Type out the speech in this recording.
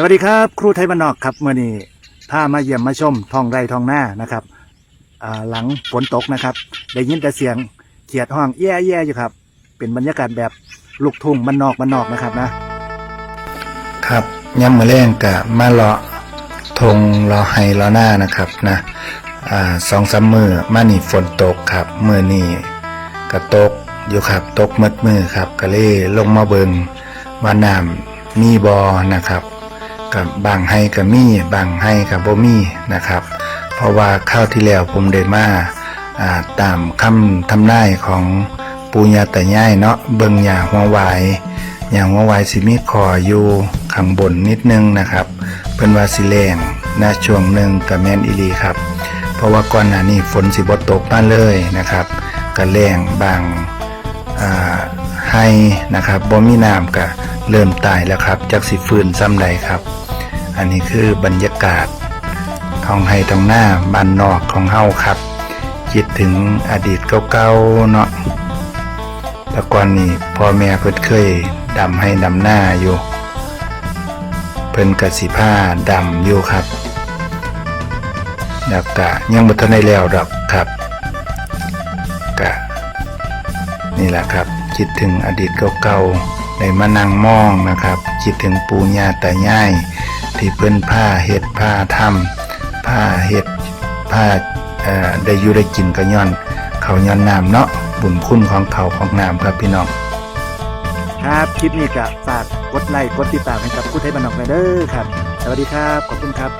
สวัสดีครับ ครูไทยบ้านนอกครับเมื่อนี้พามาเยี่ยมมาชมทองไร่ทองหน้านะครับหลังฝนตกนะครับ ได้ยินแต่เสียงเขียดห้องแย่แย่ๆอยู่ครับ เป็นบรรยากาศแบบลูกทุ่งมันนอกมันนอกนะครับนะ ครับย่ำมือแรงกะมาเลาะทงเลาะไฮเลาะหน้านะครับนะอสองสามมือมานี่ฝนตกครับมือนี่กระตกอยู่ครับตกมืดมือครับก็เลยลงมาเบิงว่าน้ำมีบอนะครับ กับบางให้กับมีบางให้กับบ่มีนะครับ เพราะว่าข้าวที่แล้วผมได้มาตามคำทำนายของปูญาตายายเนาะเบิงหญ้าหัววายหญ้าหัววายสิมีคออยู่ข้างบนนิดนึงนะครับเพิ่นว่าสิแรงนะช่วงหนึ่งกับแมนอีหลีครับ เพราะว่าก่อนหน้านี้ฝนสิบ่ตกมาเลยนะครับก็แรงบางให้นะครับบ่มีน้ำก็ เริ่มตายแล้วครับจากสิฟื้นซ้ำใดครับ อันนี้คือบรรยากาศท้องไห้ท้องหน้าบ้านนอกของเฮาครับ คิดถึงอดีตเก่าๆเนาะแต่ก่อนนี้พ่อแม่เพิ่นเคยดำให้ดำหน้าอยู่ เพิ่นกสิผ้าดำอยู่ครับแล้วก็ยังบ่ทันได้แล้วดอกครับกะนี่แหละครับ คิดถึงอดีตเก่าๆ ได้มานั่งมองนะครับ คิดถึงปู่ย่าตาย่ายที่เพิ่นผ้าเฮ็ดผ้าทำผ้าเฮ็ดผ้าเอ่อได้อยู่ได้กินก็ย้อน เขาย้อนน้ำเนาะบุญคุณของเขาของน้ำครับพี่น้องครับคลิปนี้ก็ฝากกดไลค์กดติดตามให้กับผู้ไทยบ้านนอกเด้อครับ สวัสดีครับ ขอบคุณครับ